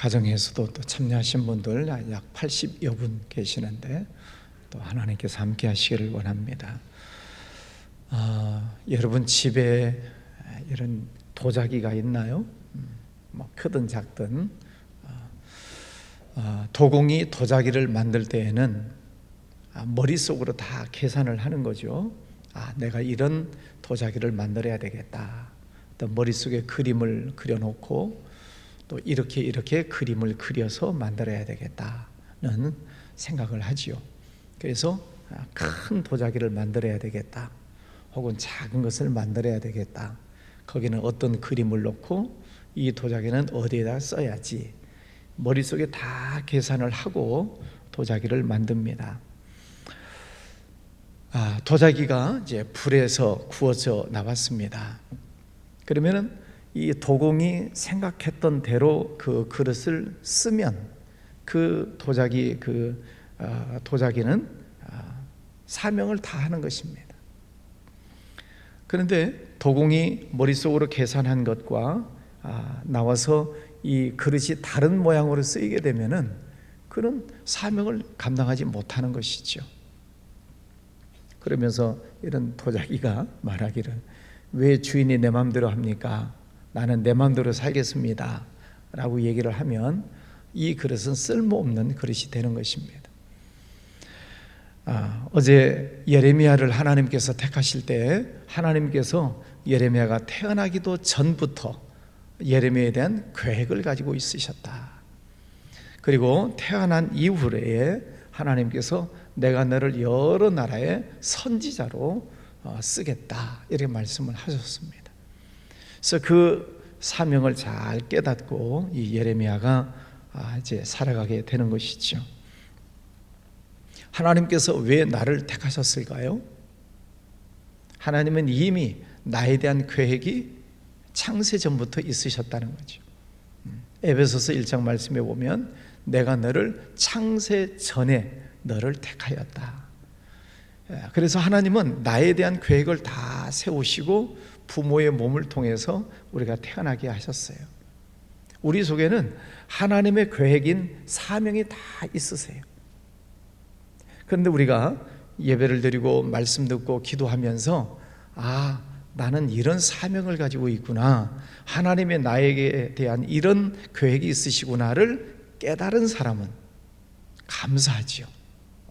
가정에서도 또 참여하신 분들 약 80여 분 계시는데 또 하나님께서 함께 하시기를 원합니다. 아, 여러분 집에 이런 도자기가 있나요? 음, 뭐 크든 작든 아, 아, 도공이 도자기를 만들 때에는 아, 머릿속으로 다 계산을 하는 거죠. 아, 내가 이런 도자기를 만들어야 되겠다. 또 머릿속에 그림을 그려놓고 또 이렇게 이렇게 그림을 그려서 만들어야 되겠다는 생각을 하지요. 그래서 아, 큰 도자기를 만들어야 되겠다. 혹은 작은 것을 만들어야 되겠다. 거기는 어떤 그림을 놓고 이 도자기는 어디에다 써야지. 머릿속에 다 계산을 하고 도자기를 만듭니다. 아, 도자기가 이제 불에서 구워져 나왔습니다. 그러면은 이 도공이 생각했던 대로 그 그릇을 쓰면 그 도자기 그 아, 도자기는 아, 사명을 다 하는 것입니다. 그런데 도공이 머릿속으로 계산한 것과 아, 나와서 이 그릇이 다른 모양으로 쓰이게 되면은 그런 사명을 감당하지 못하는 것이죠. 그러면서 이런 도자기가 말하기를 왜 주인이 내 마음대로 합니까? 나는 내 마음대로 살겠습니다. 라고 얘기를 하면 이 그릇은 쓸모없는 그릇이 되는 것입니다. 아, 어제 예레미야를 하나님께서 택하실 때 하나님께서 예레미야가 태어나기도 전부터 예레미야에 대한 계획을 가지고 있으셨다. 그리고 태어난 이후에 하나님께서 내가 너를 여러 나라의 선지자로 어, 쓰겠다 이렇게 말씀을 하셨습니다. 그래서 그 사명을 잘 깨닫고 이 예레미야가 아, 이제 살아가게 되는 것이죠. 하나님께서 왜 나를 택하셨을까요? 하나님은 이미 나에 대한 계획이 창세 전부터 있으셨다는 거죠. 음, 에베소서 1장 말씀에 보면 내가 너를 창세 전에 너를 택하였다. 예, 그래서 하나님은 나에 대한 계획을 다 세우시고 부모의 몸을 통해서 우리가 태어나게 하셨어요. 우리 속에는 하나님의 계획인 사명이 다 있으세요. 그런데 우리가 예배를 드리고 말씀 듣고 기도하면서 아, 나는 이런 사명을 가지고 있구나. 하나님의 나에게 대한 이런 계획이 있으시구나를 깨달은 사람은 감사하지요.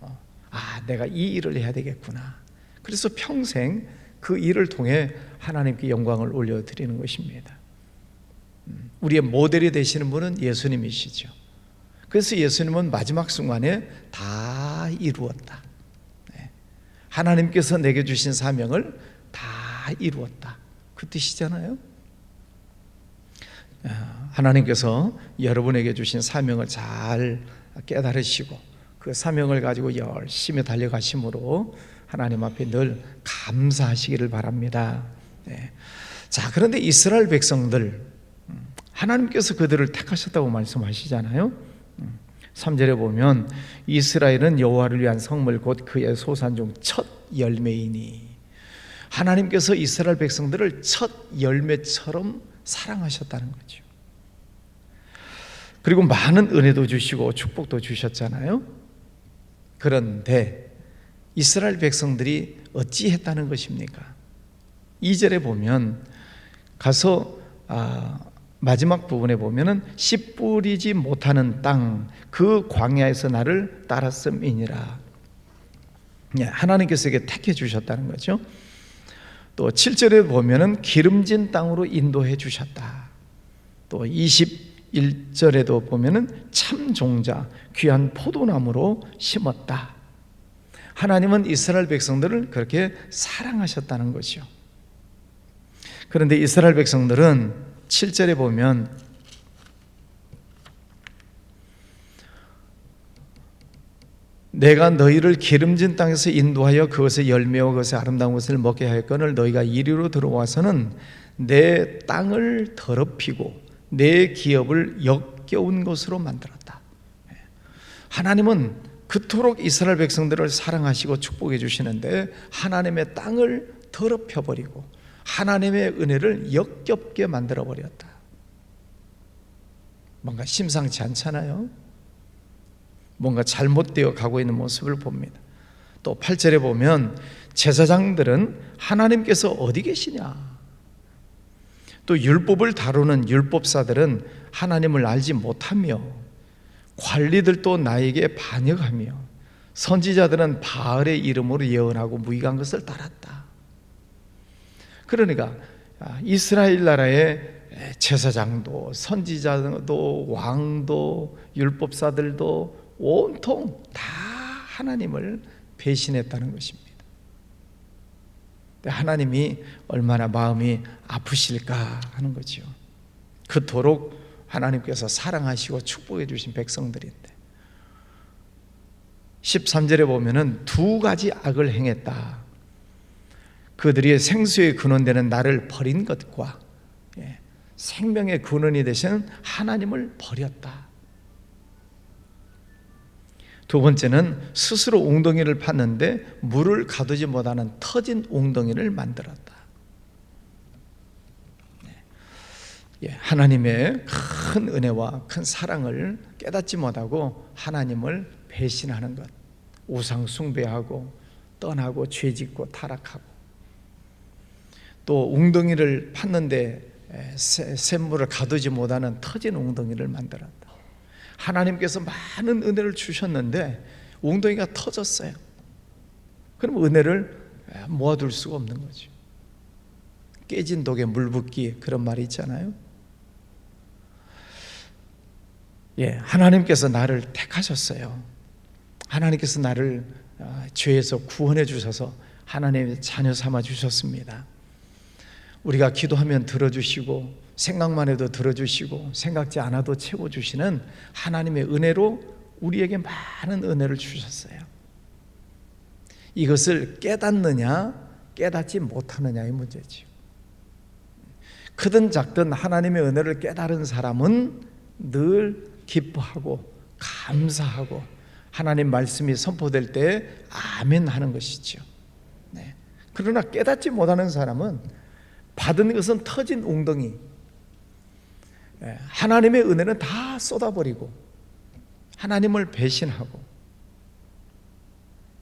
어, 아, 내가 이 일을 해야 되겠구나. 그래서 평생 그 일을 통해 하나님께 영광을 올려드리는 것입니다. 음, 우리의 모델이 되시는 분은 예수님이시죠. 그래서 예수님은 마지막 순간에 다 이루었다. 네. 하나님께서 내게 주신 사명을 다 이루었다. 그 뜻이잖아요. 아, 하나님께서 여러분에게 주신 사명을 잘 깨달으시고 그 사명을 가지고 열심히 달려가심으로 하나님 앞에 늘 감사하시기를 바랍니다. 네. 자, 그런데 이스라엘 백성들 음, 하나님께서 그들을 택하셨다고 말씀하시잖아요. 3절에 음, 보면 이스라엘은 여호와를 위한 성물 곧 그의 소산 중 첫 열매이니 하나님께서 이스라엘 백성들을 첫 열매처럼 사랑하셨다는 거죠. 그리고 많은 은혜도 주시고 축복도 주셨잖아요. 그런데 이스라엘 백성들이 어찌 했다는 것입니까? 2절에 보면 가서 아, 마지막 부분에 보면은 씨 뿌리지 못하는 땅 그 광야에서 나를 따랐음이니라. 예, 하나님께서 이게 택해 주셨다는 거죠. 또 7절에 보면은 기름진 땅으로 인도해 주셨다. 또 21절에도 보면은 참 종자 귀한 포도나무로 심었다. 하나님은 이스라엘 백성들을 그렇게 사랑하셨다는 것이요. 그런데 이스라엘 백성들은 7절에 보면 내가 너희를 기름진 땅에서 인도하여 그것의 열매와 그것의 아름다운 것을 먹게 하였거늘 너희가 이리로 들어와서는 내 땅을 더럽히고 내 기업을 역겨운 것으로 만들었다. 하나님은 그토록 이스라엘 백성들을 사랑하시고 축복해 주시는데 하나님의 땅을 더럽혀 버리고 하나님의 은혜를 역겹게 만들어 버렸다. 뭔가 심상치 않잖아요. 뭔가 잘못되어 가고 있는 모습을 봅니다. 또 8절에 보면 제사장들은 하나님께서 어디 계시냐? 또 율법을 다루는 율법사들은 하나님을 알지 못하며 관리들도 나에게 반역하며 선지자들은 바알의 이름으로 예언하고 무익한 것을 따랐다. 그러니까 아, 이스라엘 나라의 제사장도 선지자도 왕도 율법사들도 온통 다 하나님을 배신했다는 것입니다. 하나님이 얼마나 마음이 아프실까 하는 거죠. 그토록 하나님께서 사랑하시고 축복해 주신 백성들인데 13절에 보면은 두 가지 악을 행했다. 그들이 생수의 근원 되는 나를 버린 것과 예, 생명의 근원이 되신 하나님을 버렸다. 두 번째는 스스로 웅덩이를 팠는데 물을 가두지 못하는 터진 웅덩이를 만들었다. 네. 예, 하나님의 큰 은혜와 큰 사랑을 깨닫지 못하고 하나님을 배신하는 것, 우상 숭배하고 떠나고 죄짓고 타락하고 또 웅덩이를 팠는데 샘물을 가두지 못하는 터진 웅덩이를 만들었다. 하나님께서 많은 은혜를 주셨는데 웅덩이가 터졌어요. 그럼 은혜를 모아둘 수가 없는 거죠. 깨진 독에 물 붓기 그런 말이 있잖아요. 예, 하나님께서 나를 택하셨어요. 하나님께서 나를 아, 죄에서 구원해 주셔서 하나님의 자녀 삼아 주셨습니다. 우리가 기도하면 들어주시고 생각만 해도 들어주시고 생각지 않아도 채워 주시는 하나님의 은혜로 우리에게 많은 은혜를 주셨어요. 이것을 깨닫느냐, 깨닫지 못하느냐의 문제지 크든 작든 하나님의 은혜를 깨달은 사람은 늘 기뻐하고 감사하고 하나님 말씀이 선포될 때 아멘 하는 것이죠. 네. 그러나 깨닫지 못하는 사람은 받은 것은 터진 웅덩이, 예, 하나님의 은혜는 다 쏟아버리고 하나님을 배신하고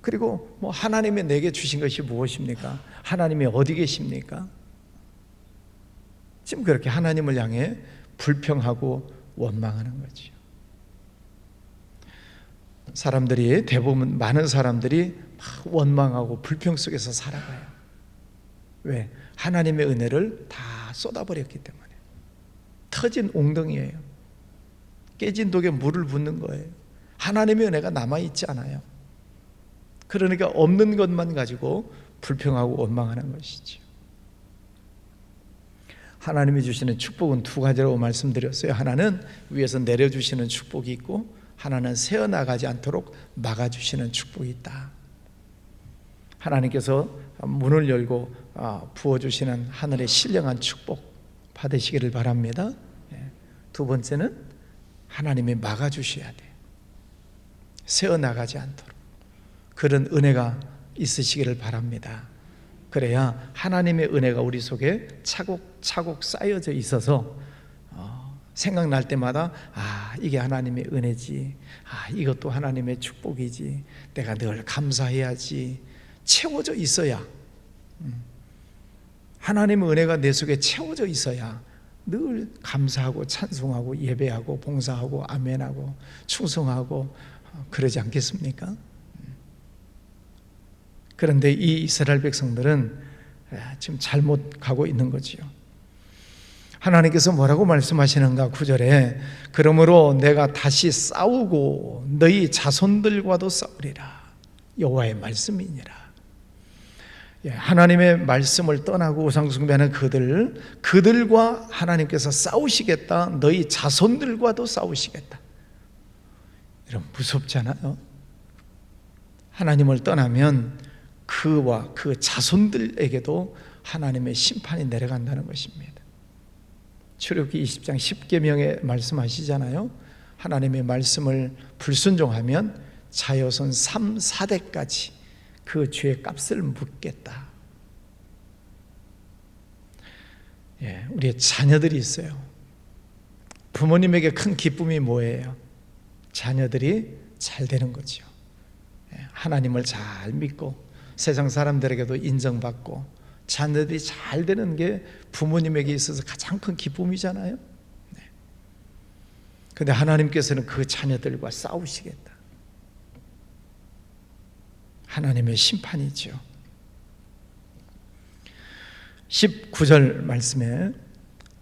그리고 뭐 하나님이 내게 주신 것이 무엇입니까? 하나님이 어디 계십니까? 지금 그렇게 하나님을 향해 불평하고 원망하는 거죠. 사람들이 대부분 많은 사람들이 원망하고 불평 속에서 살아가요. 왜? 하나님의 은혜를 다 쏟아버렸기 때문에. 터진 웅덩이에요. 깨진 독에 물을 붓는 거예요. 하나님의 은혜가 남아있지 않아요. 그러니까 없는 것만 가지고 불평하고 원망하는 것이죠. 하나님이 주시는 축복은 두 가지라고 말씀드렸어요. 하나는 위에서 내려주시는 축복이 있고, 하나는 새어나가지 않도록 막아주시는 축복이 있다. 하나님께서 문을 열고 아, 부어주시는 하늘의 신령한 축복 받으시기를 바랍니다. 두 번째는 하나님이 막아주셔야 돼. 새어나가지 않도록. 그런 은혜가 있으시기를 바랍니다. 그래야 하나님의 은혜가 우리 속에 차곡차곡 쌓여져 있어서 어, 생각날 때마다 아 이게 하나님의 은혜지 아 이것도 하나님의 축복이지 내가 늘 감사해야지 채워져 있어야 음, 하나님의 은혜가 내 속에 채워져 있어야 늘 감사하고 찬송하고 예배하고 봉사하고 아멘하고 충성하고 어, 그러지 않겠습니까? 그런데 이 이스라엘 백성들은 지금 잘못 가고 있는 거지요. 하나님께서 뭐라고 말씀하시는가 구절에 그러므로 내가 다시 싸우고 너희 자손들과도 싸우리라 여호와의 말씀이니라 예, 하나님의 말씀을 떠나고 우상숭배하는 그들, 그들과 하나님께서 싸우시겠다. 너희 자손들과도 싸우시겠다. 여러분 무섭잖아요. 하나님을 떠나면 그와 그 자손들에게도 하나님의 심판이 내려간다는 것입니다. 출애굽기 20장 10계명에 말씀하시잖아요. 하나님의 말씀을 불순종하면 자여손 3, 4대까지 그 죄의 값을 묻겠다. 예, 우리의 자녀들이 있어요. 부모님에게 큰 기쁨이 뭐예요? 자녀들이 잘 되는 거죠. 예, 하나님을 잘 믿고 세상 사람들에게도 인정받고 자녀들이 잘 되는 게 부모님에게 있어서 가장 큰 기쁨이잖아요. 네. 근데 하나님께서는 그 자녀들과 싸우시겠다. 하나님의 심판이죠. 19절 말씀에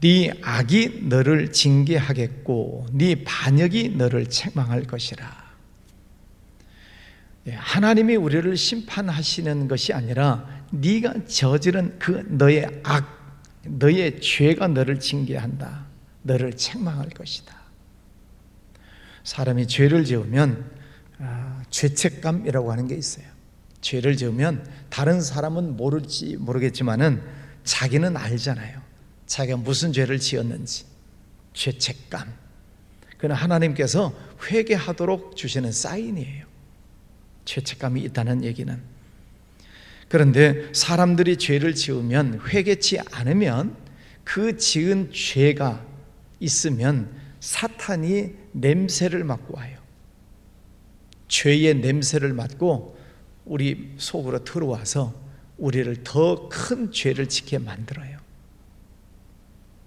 네 악이 너를 징계하겠고 네 반역이 너를 책망할 것이라. 예, 하나님이 우리를 심판하시는 것이 아니라 네가 저지른 그 너의 악, 너의 죄가 너를 징계한다. 너를 책망할 것이다. 사람이 죄를 지으면 아, 죄책감이라고 하는 게 있어요. 죄를 지으면 다른 사람은 모를지 모르겠지만은 자기는 알잖아요. 자기가 무슨 죄를 지었는지 죄책감. 그는 하나님께서 회개하도록 주시는 사인이에요. 죄책감이 있다는 얘기는. 그런데 사람들이 죄를 지으면 회개치 않으면 그 지은 죄가 있으면 사탄이 냄새를 맡고 와요. 죄의 냄새를 맡고 우리 속으로 들어와서 우리를 더 큰 죄를 짓게 만들어요.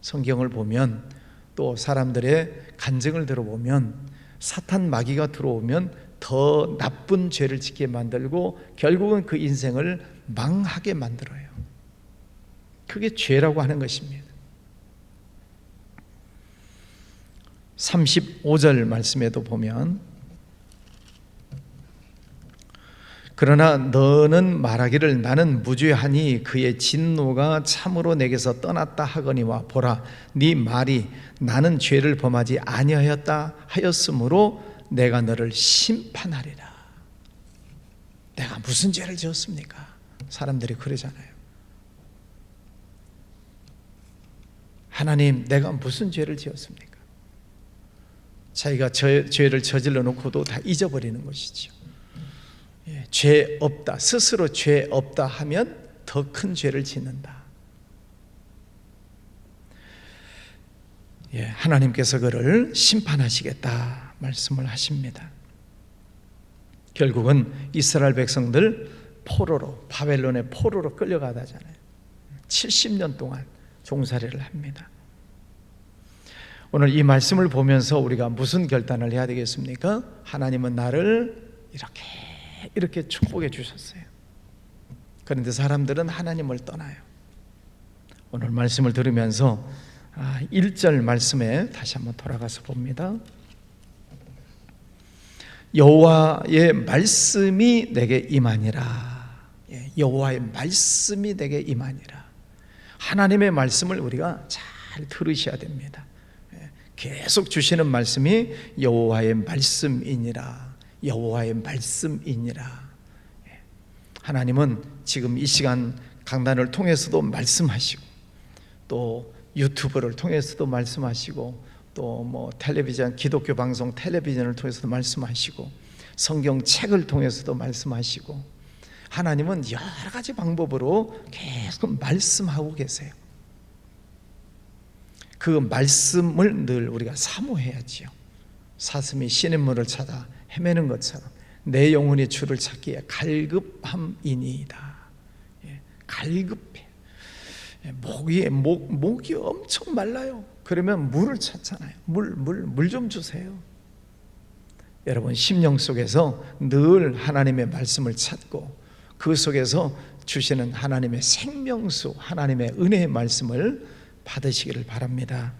성경을 보면 또 사람들의 간증을 들어보면 사탄 마귀가 들어오면 더 나쁜 죄를 짓게 만들고 결국은 그 인생을 망하게 만들어요. 그게 죄라고 하는 것입니다. 35절 말씀에도 보면 그러나 너는 말하기를 나는 무죄하니 그의 진노가 참으로 내게서 떠났다 하거니와 보라 네 말이 나는 죄를 범하지 아니하였다 하였으므로 내가 너를 심판하리라. 내가 무슨 죄를 지었습니까? 사람들이 그러잖아요. 하나님, 내가 무슨 죄를 지었습니까? 자기가 저, 죄를 저질러 놓고도 다 잊어버리는 것이죠. 예, 죄 없다. 스스로 죄 없다 하면 더 큰 죄를 짓는다. 예, 하나님께서 그를 심판하시겠다 말씀을 하십니다. 결국은 이스라엘 백성들 포로로 바벨론의 포로로 끌려가다잖아요. 70년 동안 종살이를 합니다. 오늘 이 말씀을 보면서 우리가 무슨 결단을 해야 되겠습니까? 하나님은 나를 이렇게 이렇게 축복해 주셨어요. 그런데 사람들은 하나님을 떠나요. 오늘 말씀을 들으면서 1절 아, 말씀에 다시 한번 돌아가서 봅니다. 여호와의 말씀이 내게 임하니라. 예, 여호와의 말씀이 내게 임하니라. 하나님의 말씀을 우리가 잘 들으셔야 됩니다. 예, 계속 주시는 말씀이 여호와의 말씀이니라. 여호와의 말씀이니라. 예, 하나님은 지금 이 시간 강단을 통해서도 말씀하시고 또 유튜브를 통해서도 말씀하시고 또 뭐 텔레비전 기독교 방송 텔레비전을 통해서도 말씀하시고 성경 책을 통해서도 말씀하시고 하나님은 여러 가지 방법으로 계속 말씀하고 계세요. 그 말씀을 늘 우리가 사모해야지요. 사슴이 시냇물을 찾아 헤매는 것처럼 내 영혼이 주를 찾기에 갈급함이니이다. 예, 갈급해. 예, 목이 목 목이 엄청 말라요. 그러면 물을 찾잖아요. 물, 물, 물 좀 주세요. 여러분, 심령 속에서 늘 하나님의 말씀을 찾고 그 속에서 주시는 하나님의 생명수, 하나님의 은혜의 말씀을 받으시기를 바랍니다.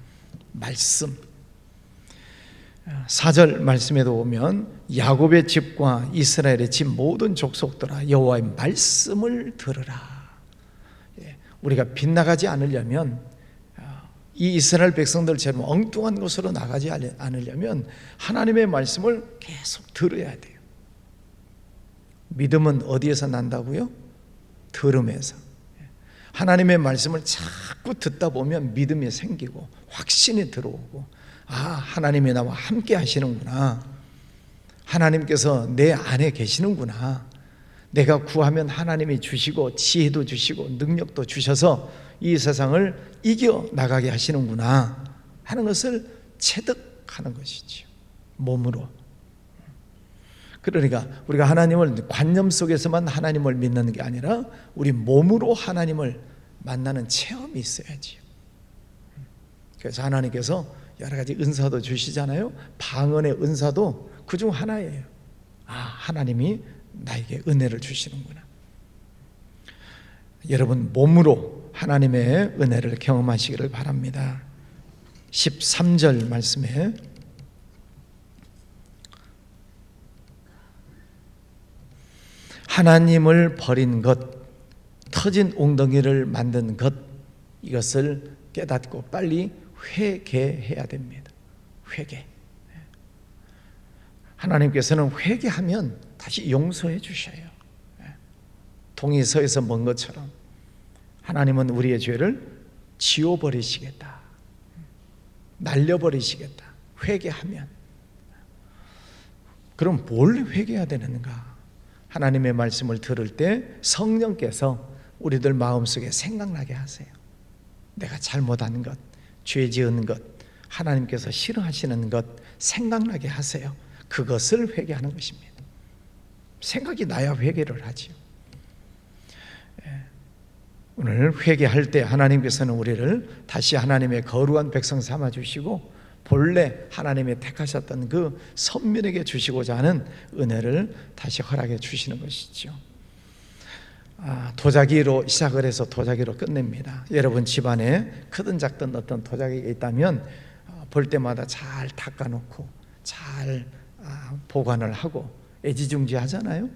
말씀. 4절 말씀에도 보면 야곱의 집과 이스라엘의 집 모든 족속들아 여호와의 말씀을 들으라. 예, 우리가 빗나가지 않으려면 이 이스라엘 백성들처럼 엉뚱한 곳으로 나가지 않으려면 하나님의 말씀을 계속 들어야 돼요. 믿음은 어디에서 난다고요? 들음에서. 하나님의 말씀을 자꾸 듣다 보면 믿음이 생기고 확신이 들어오고 아, 하나님이 나와 함께 하시는구나. 하나님께서 내 안에 계시는구나. 내가 구하면 하나님이 주시고 지혜도 주시고 능력도 주셔서 이 세상을 이겨 나가게 하시는구나 하는 것을 체득하는 것이지요. 몸으로. 그러니까 우리가 하나님을 관념 속에서만 하나님을 믿는 게 아니라 우리 몸으로 하나님을 만나는 체험이 있어야지요. 그래서 하나님께서 여러 가지 은사도 주시잖아요. 방언의 은사도 그중 하나예요. 아, 하나님이 나에게 은혜를 주시는구나. 여러분 몸으로 하나님의 은혜를 경험하시기를 바랍니다. 13절 말씀에 하나님을 버린 것, 터진 웅덩이를 만든 것, 이것을 깨닫고 빨리 회개해야 됩니다. 회개. 하나님께서는 회개하면 다시 용서해 주셔요. 동이서에서 먼 것처럼 하나님은 우리의 죄를 지워버리시겠다. 날려버리시겠다. 회개하면. 그럼 뭘 회개해야 되는가? 하나님의 말씀을 들을 때 성령께서 우리들 마음속에 생각나게 하세요. 내가 잘못한 것, 죄 지은 것, 하나님께서 싫어하시는 것 생각나게 하세요. 그것을 회개하는 것입니다. 생각이 나야 회개를 하지요. 예. 오늘 회개할 때 하나님께서는 우리를 다시 하나님의 거룩한 백성 삼아 주시고 본래 하나님의 택하셨던 그 선민에게 주시고자 하는 은혜를 다시 허락해 주시는 것이죠. 아, 도자기로 시작을 해서 도자기로 끝냅니다. 여러분 집안에 크든 작든 어떤 도자기가 있다면 어, 볼 때마다 잘 닦아놓고 잘 아, 보관을 하고 애지중지하잖아요.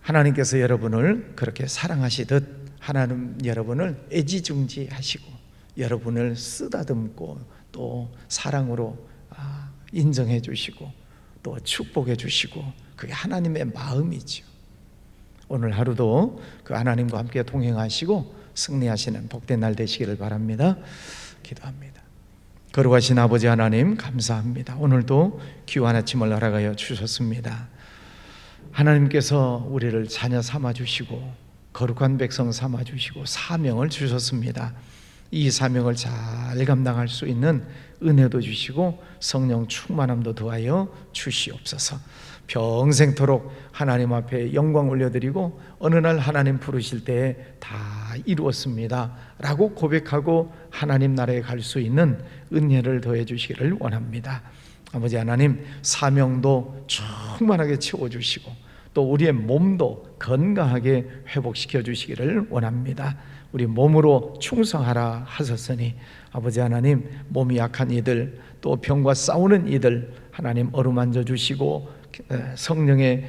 하나님께서 여러분을 그렇게 사랑하시듯 하나님 여러분을 애지중지하시고 여러분을 쓰다듬고 또 사랑으로 아, 인정해 주시고 또 축복해 주시고 그게 하나님의 마음이죠. 오늘 하루도 그 하나님과 함께 동행하시고 승리하시는 복된 날 되시기를 바랍니다. 기도합니다. 거룩하신 아버지 하나님 감사합니다. 오늘도 귀한 아침을 허락하여 주셨습니다. 하나님께서 우리를 자녀 삼아 주시고 거룩한 백성 삼아 주시고 사명을 주셨습니다. 이 사명을 잘 감당할 수 있는 은혜도 주시고 성령 충만함도 더하여 주시옵소서. 평생토록 하나님 앞에 영광 올려드리고 어느 날 하나님 부르실 때에 다 이루었습니다. 라고 고백하고 하나님 나라에 갈 수 있는 은혜를 더해 주시기를 원합니다. 아버지 하나님 사명도 충만하게 채워주시고 또 우리의 몸도 건강하게 회복시켜 주시기를 원합니다. 우리 몸으로 충성하라 하셨으니 아버지 하나님 몸이 약한 이들 또 병과 싸우는 이들 하나님 어루만져 주시고 성령의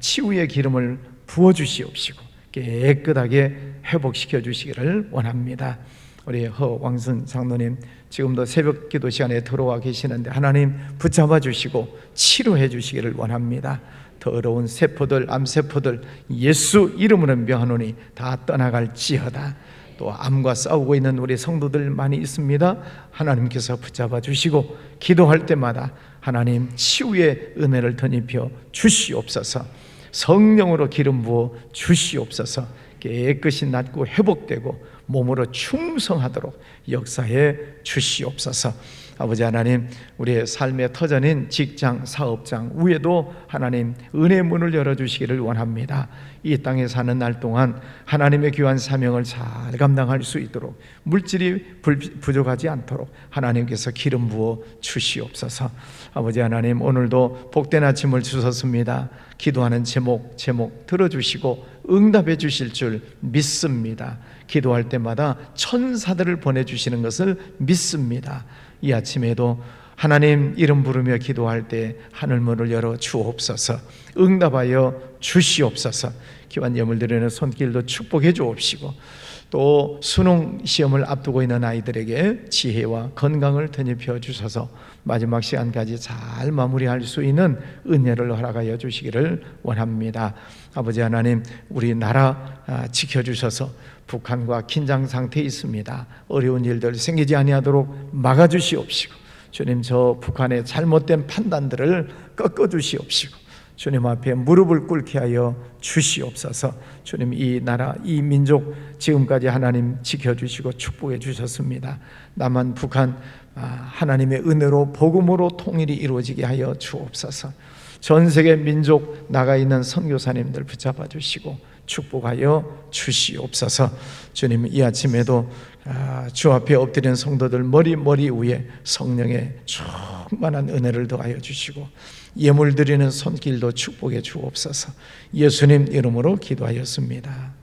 치유의 기름을 부어 주시옵시고 깨끗하게 회복시켜 주시기를 원합니다. 우리 허왕순 장로님 지금도 새벽 기도 시간에 들어와 계시는데 하나님 붙잡아 주시고 치료해 주시기를 원합니다. 더러운 세포들, 암세포들 예수 이름으로 명하노니 다 떠나갈지어다. 또 암과 싸우고 있는 우리 성도들 많이 있습니다. 하나님께서 붙잡아 주시고 기도할 때마다 하나님 치유의 은혜를 덧입혀 주시옵소서. 성령으로 기름 부어 주시옵소서. 깨끗이 낫고 회복되고 몸으로 충성하도록 역사해 주시옵소서. 아버지 하나님, 우리의 삶의 터전인 직장, 사업장 위에도 하나님 은혜 문을 열어 주시기를 원합니다. 이 땅에 사는 날 동안 하나님의 귀한 사명을 잘 감당할 수 있도록 물질이 부족하지 않도록 하나님께서 기름 부어 주시옵소서. 아버지 하나님, 오늘도 복된 아침을 주셨습니다. 기도하는 제목, 제목 들어 주시고 응답해 주실 줄 믿습니다. 기도할 때마다 천사들을 보내주시는 것을 믿습니다. 이 아침에도 하나님 이름 부르며 기도할 때 하늘문을 열어 주옵소서 응답하여 주시옵소서 기완 예물 드리는 손길도 축복해 주옵시고 또 수능 시험을 앞두고 있는 아이들에게 지혜와 건강을 덧입혀 주셔서 마지막 시간까지 잘 마무리할 수 있는 은혜를 허락하여 주시기를 원합니다. 아버지 하나님, 우리 나라 아, 지켜주셔서 북한과 긴장 상태에 있습니다. 어려운 일들 생기지 아니하도록 막아주시옵시고, 주님 저 북한의 잘못된 판단들을 꺾어주시옵시고, 주님 앞에 무릎을 꿇게 하여 주시옵소서. 주님 이 나라 이 민족 지금까지 하나님 지켜주시고 축복해 주셨습니다. 남한 북한 아, 하나님의 은혜로 복음으로 통일이 이루어지게 하여 주옵소서. 전 세계 민족 나가 있는 선교사님들 붙잡아 주시고 축복하여 주시옵소서. 주님 이 아침에도 아, 주 앞에 엎드린 성도들 머리 머리 위에 성령의 충만한 은혜를 더하여 주시고 예물 드리는 손길도 축복해 주옵소서. 예수님 이름으로 기도하였습니다.